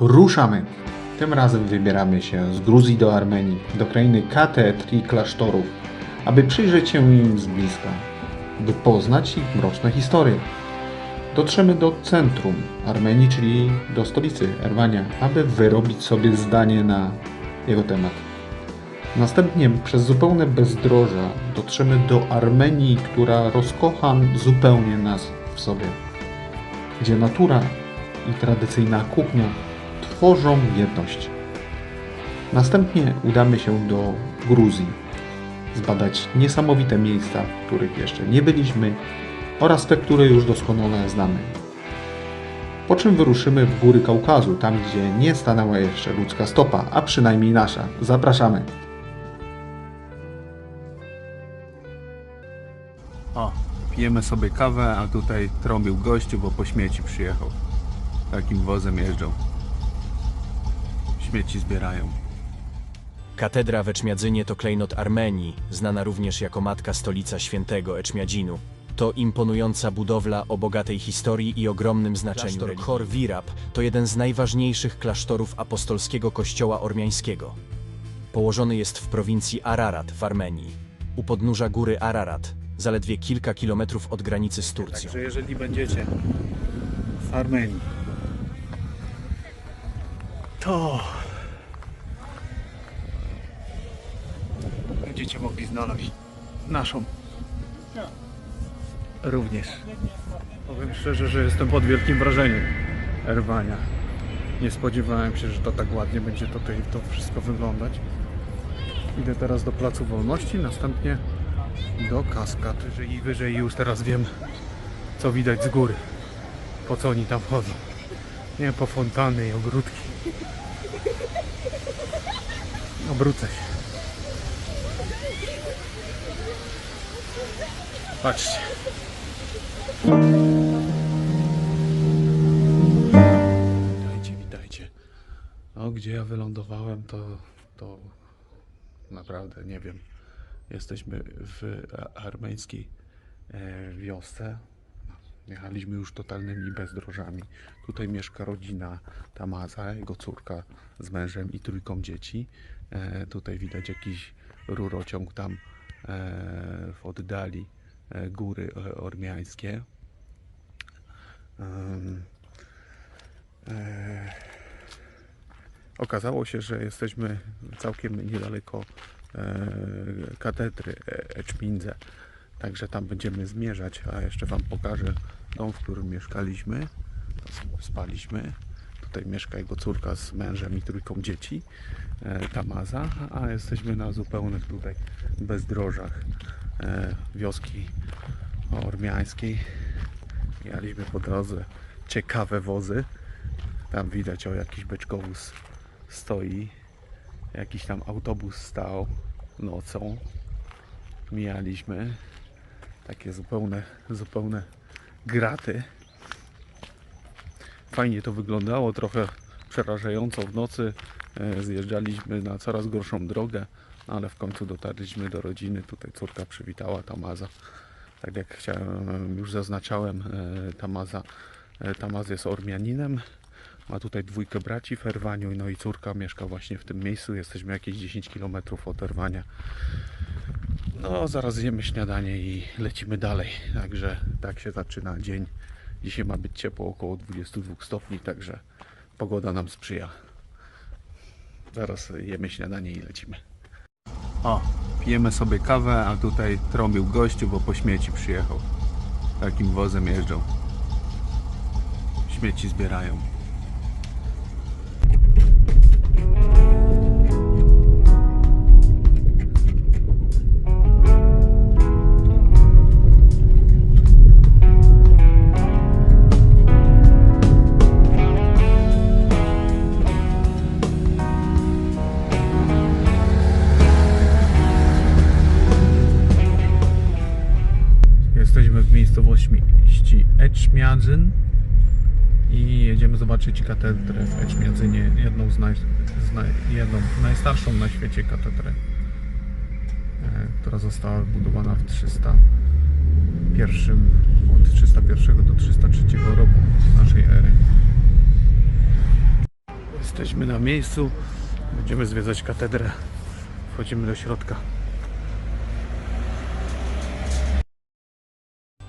Ruszamy! Tym razem wybieramy się z Gruzji do Armenii, do krainy katedr i klasztorów, aby przyjrzeć się im z bliska, by poznać ich mroczne historie. Dotrzemy do centrum Armenii, czyli do stolicy Erwania, aby wyrobić sobie zdanie na jego temat. Następnie przez zupełne bezdroża dotrzemy do Armenii, która rozkocha zupełnie nas w sobie, gdzie natura i tradycyjna kuchnia tworzą jedność. Następnie udamy się do Gruzji, zbadać niesamowite miejsca, w których jeszcze nie byliśmy oraz te, które już doskonale znamy. Po czym wyruszymy w góry Kaukazu, tam gdzie nie stanęła jeszcze ludzka stopa, a przynajmniej nasza. Zapraszamy! O, pijemy sobie kawę, a tutaj trąbił gościu, bo po śmieci przyjechał. Takim wozem jeżdżą. Śmieci zbierają. Katedra w Eczmiadzynie to klejnot Armenii, znana również jako matka stolica świętego Eczmiadzinu. To imponująca budowla o bogatej historii i ogromnym znaczeniu. Klasztor Khor Virab to jeden z najważniejszych klasztorów apostolskiego kościoła ormiańskiego. Położony jest w prowincji Ararat w Armenii, u podnóża góry Ararat, zaledwie kilka kilometrów od granicy z Turcją. Także jeżeli będziecie w Armenii, to będziecie mogli znaleźć naszą również. Powiem szczerze, że jestem pod wielkim wrażeniem Erwania. Nie spodziewałem się, że to tak ładnie będzie tutaj to wszystko wyglądać. Idę teraz do Placu Wolności, następnie do kaskad. Wyżej i wyżej już teraz wiem, co widać z góry. Po co oni tam chodzą. Nie po fontany i ogródki. Obrócę się. Patrzcie. Witajcie, witajcie. No, gdzie ja wylądowałem, to, to naprawdę nie wiem. Jesteśmy w armeńskiej e, wiosce. Jechaliśmy już totalnymi bezdrożami. Tutaj mieszka rodzina Tamaza, jego córka z mężem i trójką dzieci. E, tutaj widać jakiś rurociąg tam e, w oddali e, góry e, ormiańskie. E, okazało się, że jesteśmy całkiem niedaleko e, katedry e, Eczmindze. Także tam będziemy zmierzać, a jeszcze Wam pokażę dom, w którym mieszkaliśmy. Spaliśmy. Tutaj mieszka jego córka z mężem i trójką dzieci, Tamaza, a jesteśmy na zupełnych tutaj bezdrożach e, wioski ormiańskiej. Jechaliśmy po drodze ciekawe wozy. Tam widać o jakiś beczkowóz stoi. Jakiś tam autobus stał nocą. Mijaliśmy. Takie zupełne, zupełne graty. Fajnie to wyglądało, trochę przerażająco w nocy. E, Zjeżdżaliśmy na coraz gorszą drogę, ale w końcu dotarliśmy do rodziny. Tutaj córka przywitała Tamaza. Tak jak chciałem, już zaznaczałem, e, Tamaza, e, Tamaz jest Ormianinem. Ma tutaj dwójkę braci w Erwaniu, no i córka mieszka właśnie w tym miejscu. Jesteśmy jakieś 10 km od Erwania. No, zaraz zjemy śniadanie i lecimy dalej. Także tak się zaczyna dzień. Dzisiaj ma być ciepło, około 22 stopni, także pogoda nam sprzyja. Zaraz jemy śniadanie i lecimy. O, pijemy sobie kawę, a tutaj trąbił gościu, bo po śmieci przyjechał. Takim wozem jeżdżą. Śmieci zbierają. Miejscowości Eczmiadzyn i jedziemy zobaczyć katedrę w Eczmiadzynie, jedną z, naj, z naj, jedną, najstarszą na świecie katedrę, e, która została wybudowana w 301, od 301 do 303 roku naszej ery. Jesteśmy na miejscu. Będziemy zwiedzać katedrę. Wchodzimy do środka.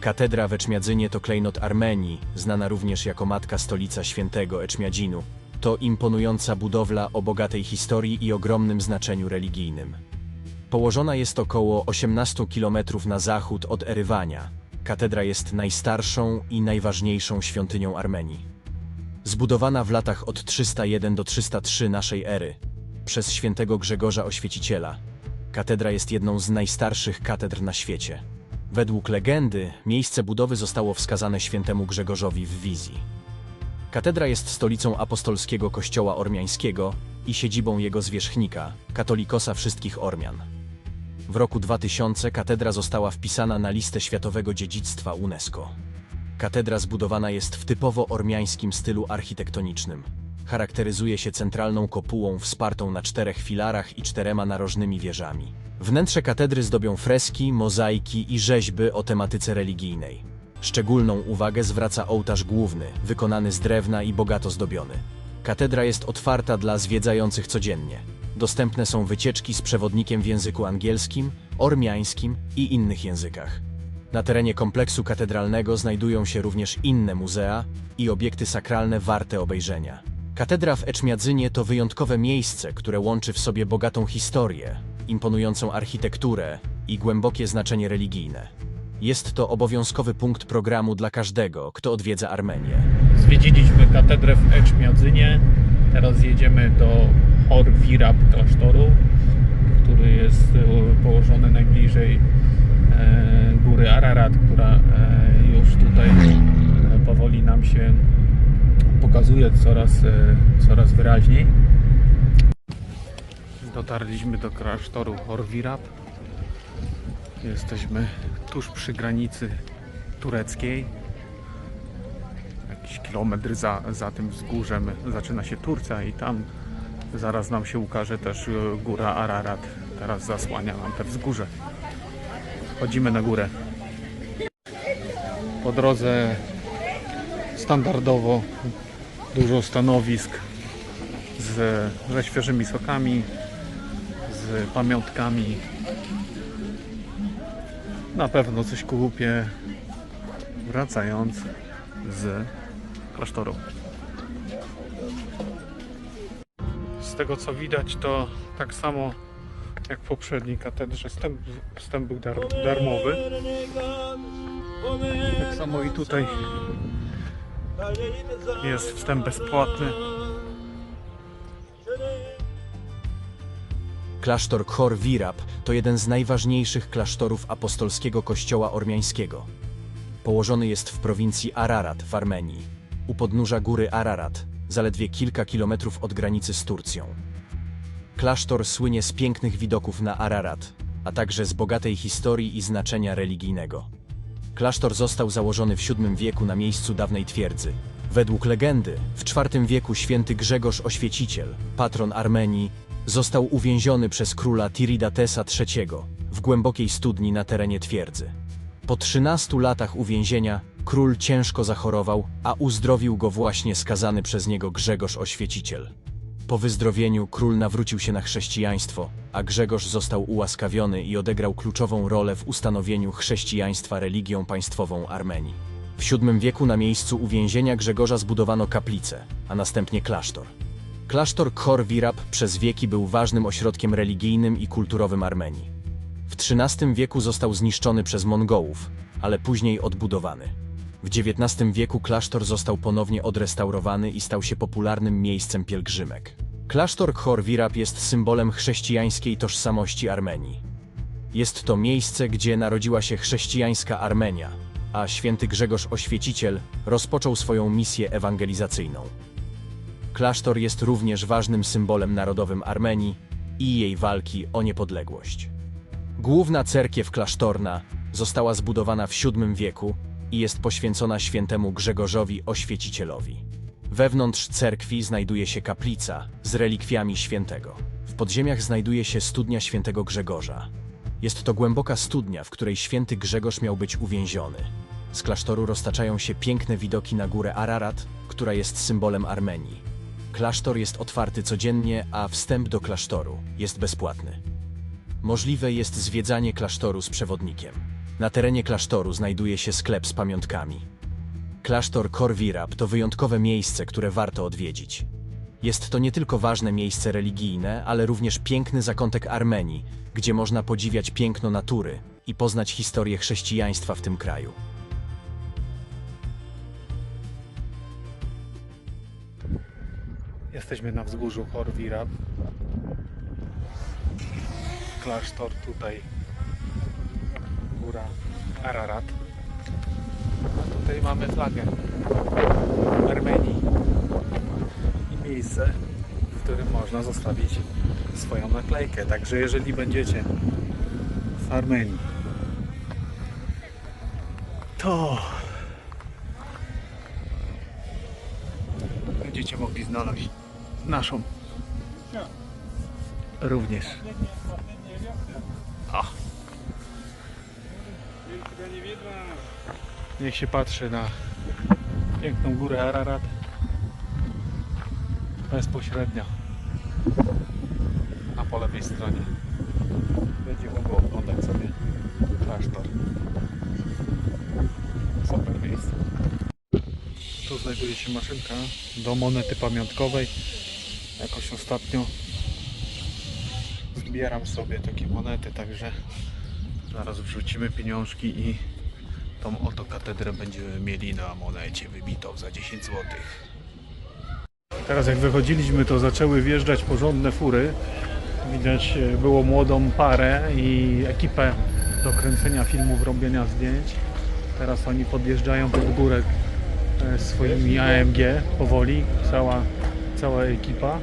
Katedra w Eczmiadzynie to klejnot Armenii, znana również jako matka stolica świętego Eczmiadzinu. To imponująca budowla o bogatej historii i ogromnym znaczeniu religijnym. Położona jest około 18 km na zachód od Erywania. Katedra jest najstarszą i najważniejszą świątynią Armenii. Zbudowana w latach od 301 do 303 naszej ery przez świętego Grzegorza Oświeciciela. Katedra jest jedną z najstarszych katedr na świecie. Według legendy miejsce budowy zostało wskazane świętemu Grzegorzowi w wizji. Katedra jest stolicą apostolskiego kościoła ormiańskiego i siedzibą jego zwierzchnika, katolikosa wszystkich Ormian. W roku 2000 katedra została wpisana na listę światowego dziedzictwa UNESCO. Katedra zbudowana jest w typowo ormiańskim stylu architektonicznym. Charakteryzuje się centralną kopułą wspartą na czterech filarach i czterema narożnymi wieżami. Wnętrze katedry zdobią freski, mozaiki i rzeźby o tematyce religijnej. Szczególną uwagę zwraca ołtarz główny, wykonany z drewna i bogato zdobiony. Katedra jest otwarta dla zwiedzających codziennie. Dostępne są wycieczki z przewodnikiem w języku angielskim, ormiańskim i innych językach. Na terenie kompleksu katedralnego znajdują się również inne muzea i obiekty sakralne warte obejrzenia. Katedra w Eczmiadzynie to wyjątkowe miejsce, które łączy w sobie bogatą historię, imponującą architekturę i głębokie znaczenie religijne. Jest to obowiązkowy punkt programu dla każdego, kto odwiedza Armenię. Zwiedziliśmy katedrę w Eczmiadzynie. Teraz jedziemy do Hor Virab klasztoru, który jest e, położony najbliżej e, góry Ararat, która e, już tutaj powoli nam się pokazuje coraz, coraz wyraźniej. Dotarliśmy do klasztoru Hor Virab. Jesteśmy tuż przy granicy tureckiej jakiś kilometr za, za tym wzgórzem zaczyna się Turcja i tam zaraz nam się ukaże też e, góra Ararat. Teraz zasłania nam te wzgórze. Chodzimy na górę. Po drodze standardowo dużo stanowisk z, ze świeżymi sokami, z pamiątkami. Na pewno coś kupię wracając z klasztoru. Z tego co widać, to tak samo jak w poprzedniej katedrze, wstęp, wstęp był dar, darmowy. Tak samo i tutaj jest wstęp bezpłatny. Klasztor Khor Virab to jeden z najważniejszych klasztorów apostolskiego kościoła ormiańskiego. Położony jest w prowincji Ararat w Armenii, u podnóża góry Ararat, zaledwie kilka kilometrów od granicy z Turcją. Klasztor słynie z pięknych widoków na Ararat, a także z bogatej historii i znaczenia religijnego. Klasztor został założony w VII wieku na miejscu dawnej twierdzy. Według legendy, w IV wieku święty Grzegorz Oświeciciel, patron Armenii, został uwięziony przez króla Tiridatesa III w głębokiej studni na terenie twierdzy. Po 13 latach uwięzienia król ciężko zachorował, a uzdrowił go właśnie skazany przez niego Grzegorz Oświeciciel. Po wyzdrowieniu król nawrócił się na chrześcijaństwo, a Grzegorz został ułaskawiony i odegrał kluczową rolę w ustanowieniu chrześcijaństwa religią państwową Armenii. W VII wieku na miejscu uwięzienia Grzegorza zbudowano kaplicę, a następnie klasztor. Klasztor Khor Virab przez wieki był ważnym ośrodkiem religijnym i kulturowym Armenii. W XIII wieku został zniszczony przez Mongołów, ale później odbudowany. W XIX wieku klasztor został ponownie odrestaurowany i stał się popularnym miejscem pielgrzymek. Klasztor Khor Virab jest symbolem chrześcijańskiej tożsamości Armenii. Jest to miejsce, gdzie narodziła się chrześcijańska Armenia, a święty Grzegorz Oświeciciel rozpoczął swoją misję ewangelizacyjną. Klasztor jest również ważnym symbolem narodowym Armenii i jej walki o niepodległość. Główna cerkiew klasztorna została zbudowana w VII wieku i jest poświęcona świętemu Grzegorzowi Oświecicielowi. Wewnątrz cerkwi znajduje się kaplica z relikwiami świętego. W podziemiach znajduje się studnia świętego Grzegorza. Jest to głęboka studnia, w której święty Grzegorz miał być uwięziony. Z klasztoru roztaczają się piękne widoki na górę Ararat, która jest symbolem Armenii. Klasztor jest otwarty codziennie, a wstęp do klasztoru jest bezpłatny. Możliwe jest zwiedzanie klasztoru z przewodnikiem. Na terenie klasztoru znajduje się sklep z pamiątkami. Klasztor Korwirab to wyjątkowe miejsce, które warto odwiedzić. Jest to nie tylko ważne miejsce religijne, ale również piękny zakątek Armenii, gdzie można podziwiać piękno natury i poznać historię chrześcijaństwa w tym kraju. Jesteśmy na wzgórzu Horwira. Klasztor tutaj. Góra Ararat. A tutaj mamy flagę Armenii. I miejsce, w którym można zostawić swoją naklejkę. Także jeżeli będziecie w Armenii, to będziecie mogli znaleźć naszą również. O. Niech się patrzy na piękną górę Ararat bezpośrednio a po lewej stronie będzie mogło oglądać sobie klasztor. Super miejsce. Tu znajduje się maszynka do monety pamiątkowej. Jakoś ostatnio zbieram sobie takie monety, także zaraz wrzucimy pieniążki i tą oto katedrę będziemy mieli na monecie wybitą za 10 zł. Teraz jak wychodziliśmy, to zaczęły wjeżdżać porządne fury. Widać e, było młodą parę i ekipę do kręcenia filmów, robienia zdjęć. Teraz oni podjeżdżają pod górę e, swoimi AMG powoli, cała, cała ekipa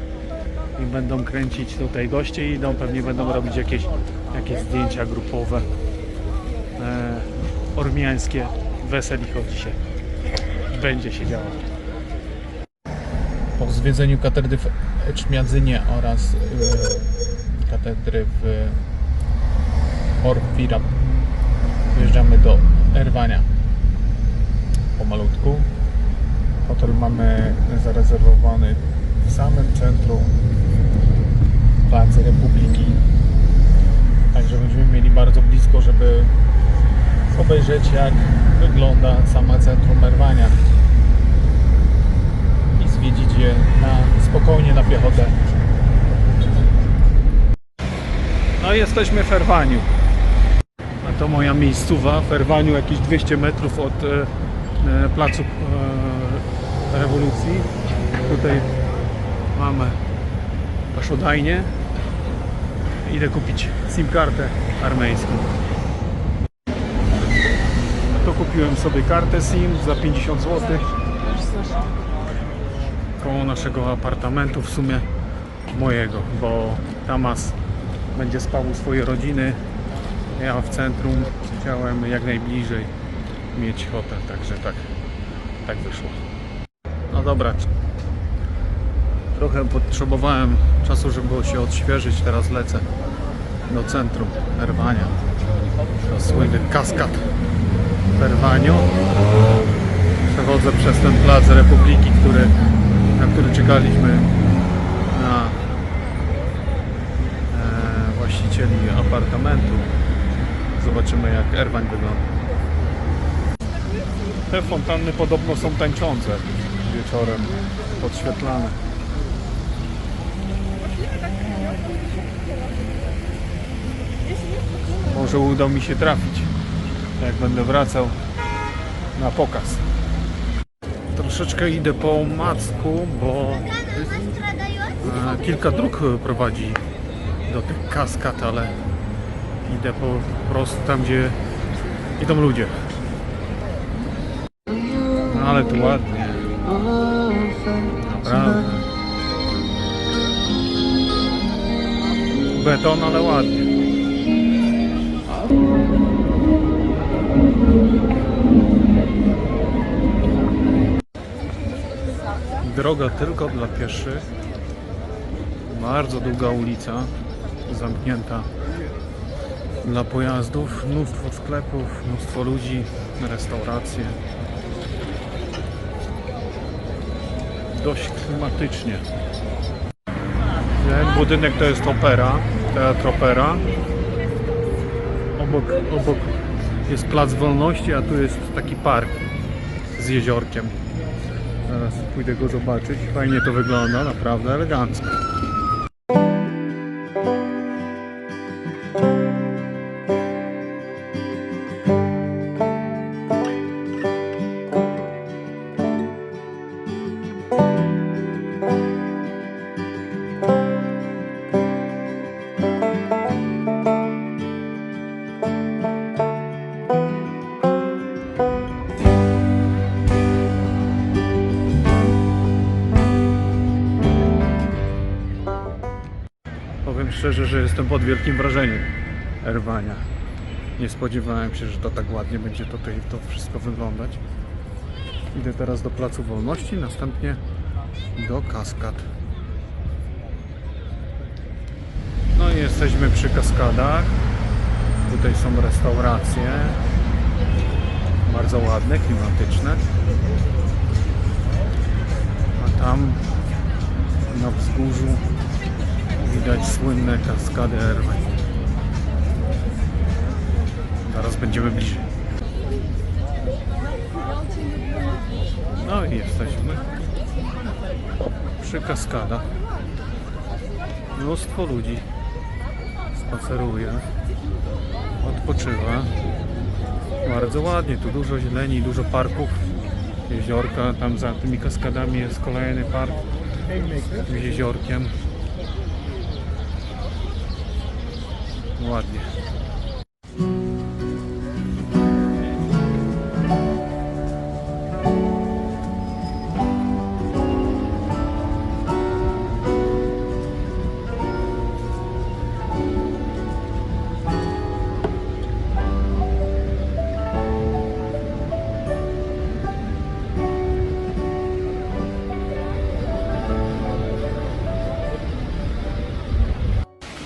i będą kręcić tutaj goście i idą, pewnie będą robić jakieś, jakieś zdjęcia grupowe. E, ormiańskie weselicho dzisiaj będzie się działo. Po zwiedzeniu katedry w Eczmiadzynie oraz y, katedry w Orfira wjeżdżamy do Erwania. Pomalutku hotel mamy zarezerwowany samym centrum Placy Republiki także będziemy mieli bardzo blisko, żeby obejrzeć jak wygląda sama centrum Erwania i zwiedzić je na, spokojnie na piechotę. No i jesteśmy w Erwaniu. A to moja miejscowa w Erwaniu, jakieś 200 metrów od e, e, placu e, rewolucji. Tutaj mamy paszodajnię. Idę kupić SIM-kartę armeńską. To kupiłem sobie kartę SIM za 50 zł koło naszego apartamentu w sumie mojego, bo Tamas będzie spał u swojej rodziny. Ja w centrum chciałem jak najbliżej mieć hotel, także tak, tak wyszło. No dobra. Trochę potrzebowałem czasu, żeby się odświeżyć. Teraz lecę do centrum Erwania. Do słynny kaskad w Erwaniu. Przechodzę przez ten plac Republiki, który, na który czekaliśmy na e, właścicieli apartamentu. Zobaczymy jak Erwań wygląda. Te fontanny podobno są tańczące wieczorem, podświetlane. Może uda mi się trafić, jak będę wracał na pokaz. Troszeczkę idę po macku, bo e, kilka dróg prowadzi do tych kaskad, ale idę po prostu tam, gdzie idą ludzie. No ale tu ładnie. Naprawdę. Beton, ale ładnie. Droga tylko dla pieszych. Bardzo długa ulica, zamknięta dla pojazdów. Mnóstwo sklepów, mnóstwo ludzi, restauracje. dość klimatycznie. Ten budynek to jest opera, teatr opera. Obok, obok jest Plac Wolności, a tu jest taki park z jeziorkiem. Zaraz pójdę go zobaczyć. Fajnie to wygląda, naprawdę elegancko. Szczerze, że jestem pod wielkim wrażeniem Erwania. Nie spodziewałem się, że to tak ładnie będzie tutaj to wszystko wyglądać. Idę teraz do Placu Wolności, następnie do kaskad. No i jesteśmy przy kaskadach. Tutaj są restauracje. Bardzo ładne, klimatyczne. A tam na wzgórzu Widać słynne kaskady Erwin. Zaraz będziemy bliżej. No i jesteśmy przy kaskadach. Mnóstwo ludzi spaceruje, odpoczywa. Bardzo ładnie, tu dużo zieleni, dużo parków, jeziorka. Tam za tymi kaskadami jest kolejny park z jeziorkiem. Ładnie.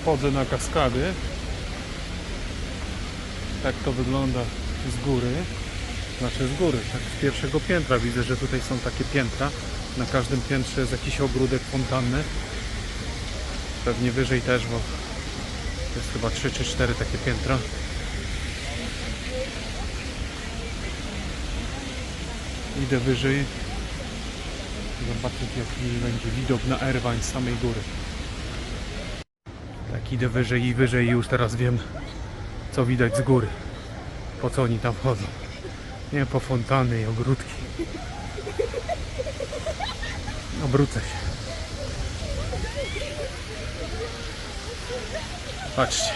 Wchodzę na kaskady. Tak to wygląda z góry. Znaczy z góry, tak z pierwszego piętra. Widzę, że tutaj są takie piętra. Na każdym piętrze jest jakiś ogródek fontanny. Pewnie wyżej też, bo jest chyba 3 czy 4 takie piętra. Idę wyżej. Zobaczyć jaki będzie widok na Erwań z samej góry. Tak idę wyżej i wyżej i już teraz wiem co widać z góry. Po co oni tam chodzą? Nie po fontany i ogródki. Obrócę się. Patrzcie.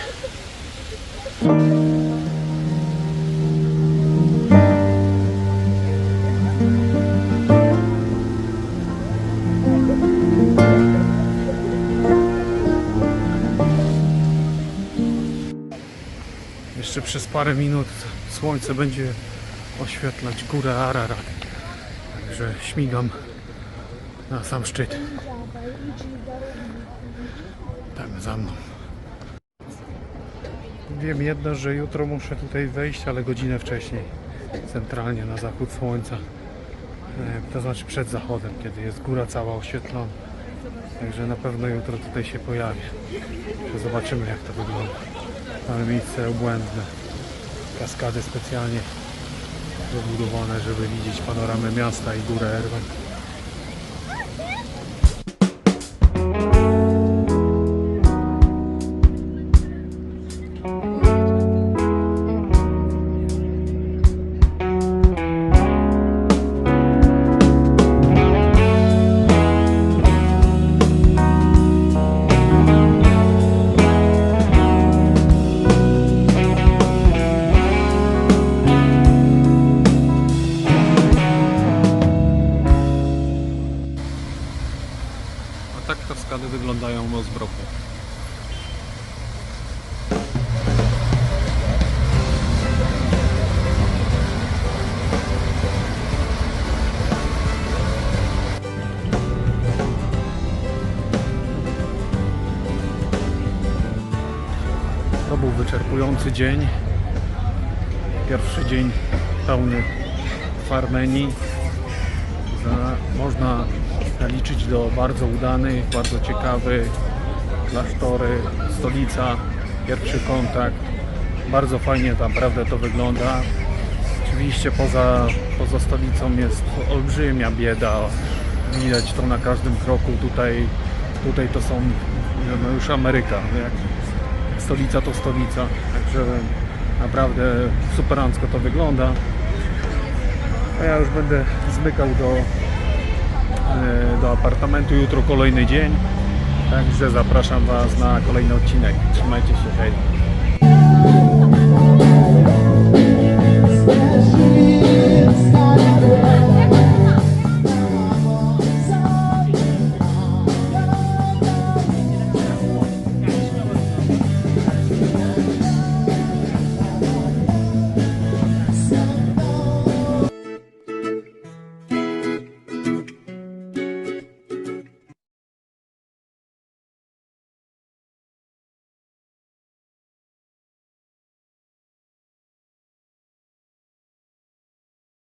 Jeszcze przez parę minut słońce będzie oświetlać górę Ararat. Także śmigam na sam szczyt. Tam za mną. Wiem jedno, że jutro muszę tutaj wejść, ale godzinę wcześniej. Centralnie na zachód słońca. E, To znaczy przed zachodem, kiedy jest góra cała oświetlona. Także na pewno jutro tutaj się pojawię. Zobaczymy jak to wygląda. Mamy miejsce obłędne. Kaskady specjalnie wybudowane, żeby widzieć panoramę miasta i górę Erwan. To był wyczerpujący dzień. Pierwszy dzień pełny w Armenii. Można e, można liczyć do bardzo udanych, bardzo ciekawych. Klasztory, stolica, pierwszy kontakt. Bardzo fajnie naprawdę to wygląda. Oczywiście poza, poza stolicą jest olbrzymia bieda. Widać to na każdym kroku. Tutaj, tutaj to są no już Ameryka. Jak stolica to stolica. Także naprawdę superancko to wygląda. A ja już będę zmykał do, e, do apartamentu. Jutro kolejny dzień. Także zapraszam Was na kolejny odcinek. Trzymajcie się, hej.